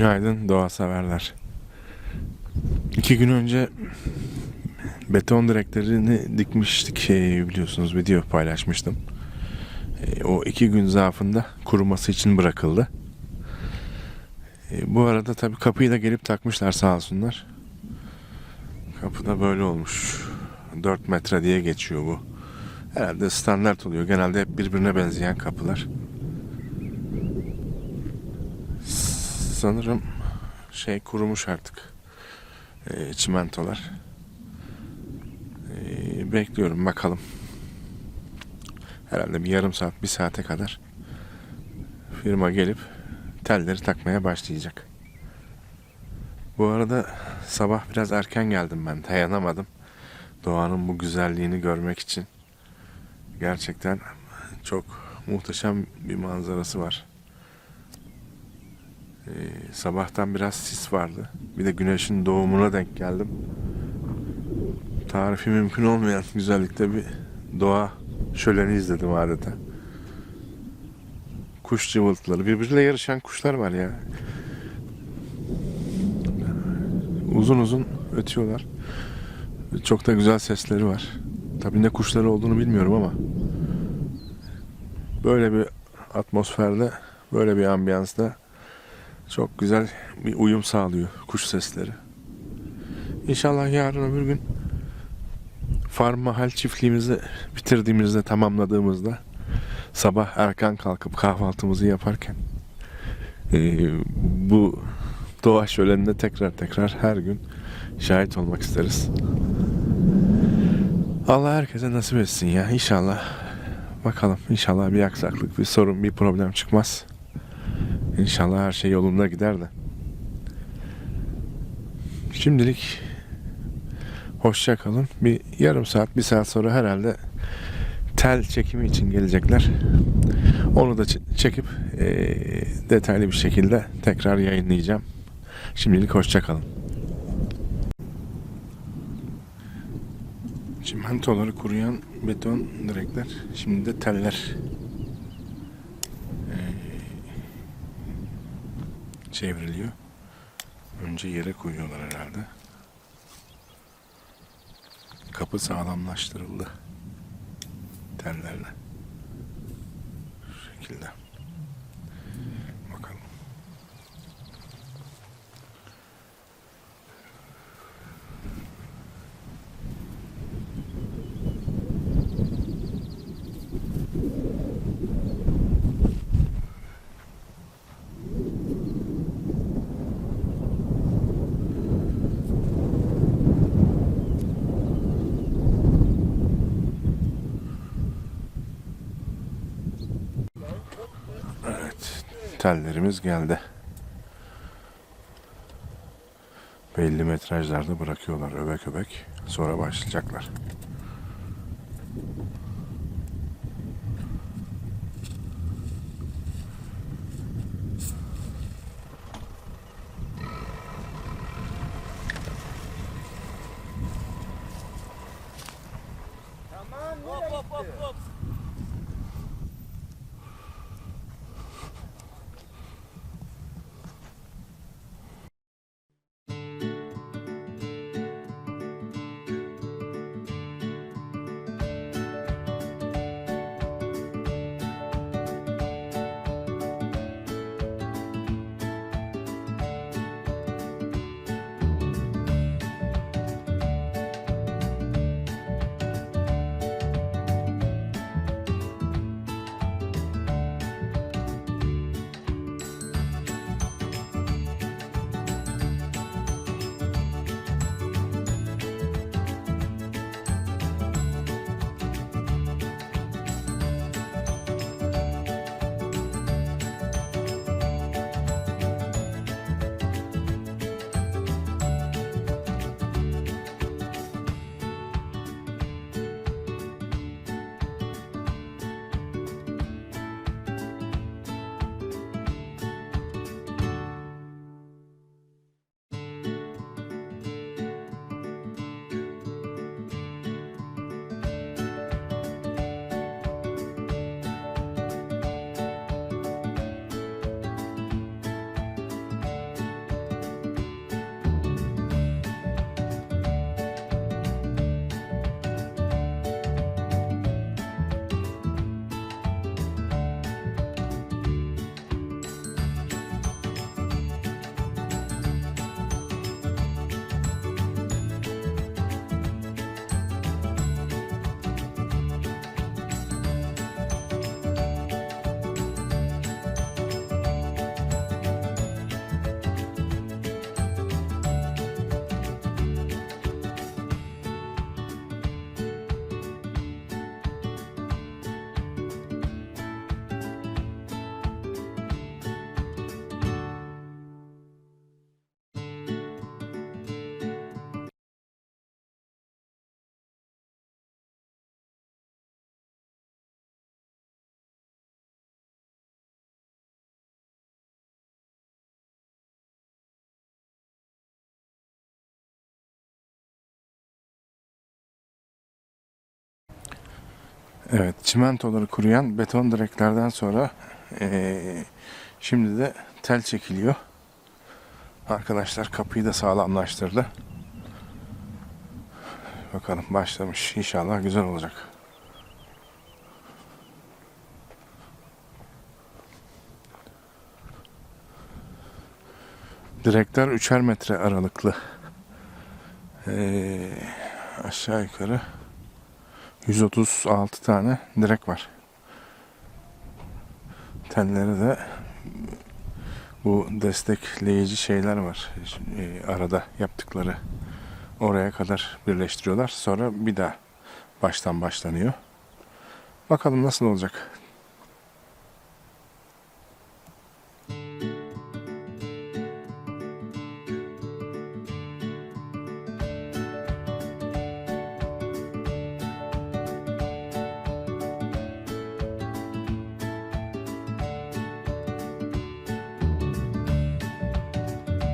Günaydın doğa severler. İki gün önce beton direklerini dikmiştik şey biliyorsunuz video paylaşmıştım. E, O iki gün zarfında kuruması için bırakıldı. E, Bu arada tabii kapıyı da gelip takmışlar sağ olsunlar. Kapı da böyle olmuş. 4 metre diye geçiyor bu. Herhalde standart oluyor. Genelde hep birbirine benzeyen kapılar. Sanırım şey kurumuş artık. E, çimentolar. E, bekliyorum bakalım. Herhalde bir yarım saat, bir saate kadar firma gelip telleri takmaya başlayacak. Bu arada sabah biraz erken geldim ben. Dayanamadım. Doğanın bu güzelliğini görmek için. Gerçekten çok muhteşem bir manzarası var. Ee, sabahtan biraz sis vardı. Bir de güneşin doğumuna denk geldim. Tarifi mümkün olmayan güzellikte bir doğa şöleni izledim adeta. Kuş cıvıltıları. Birbiriyle yarışan kuşlar var ya. Uzun uzun ötüyorlar. Çok da güzel sesleri var. Tabii ne kuşları olduğunu bilmiyorum ama böyle bir atmosferde, böyle bir ambiyansta çok güzel bir uyum sağlıyor kuş sesleri. İnşallah yarın öbür gün farm mahal çiftliğimizi bitirdiğimizde, tamamladığımızda sabah erken kalkıp kahvaltımızı yaparken eee, bu doğa şölenine tekrar tekrar her gün şahit olmak isteriz. Allah herkese nasip etsin ya inşallah. Bakalım inşallah bir aksaklık, bir sorun, bir problem çıkmaz. İnşallah her şey yolunda gider de. Şimdilik hoşça kalın. Bir yarım saat, bir saat sonra herhalde tel çekimi için gelecekler. Onu da çekip eee, detaylı bir şekilde tekrar yayınlayacağım. Şimdilik hoşça kalın. Çimentoları kuruyan beton direkler. Şimdi de teller çevriliyor. Önce yere koyuyorlar herhalde. Kapı sağlamlaştırıldı. Tellerle. Şu şekilde. Bakalım. Evet. Tellerimiz geldi. Belli metrajlarda bırakıyorlar öbek öbek. Sonra başlayacaklar. Hop hop hop hop. Evet, çimentoları kuruyan beton direklerden sonra eee, şimdi de tel çekiliyor. Arkadaşlar kapıyı da sağlamlaştırdı. Bakalım başlamış. İnşallah güzel olacak. Direkler üçer metre aralıklı. Eee, aşağı yukarı 136 tane direk var. Telleri de bu destekleyici şeyler var. Ee, arada yaptıkları oraya kadar birleştiriyorlar. Sonra bir daha baştan başlanıyor. Bakalım nasıl olacak.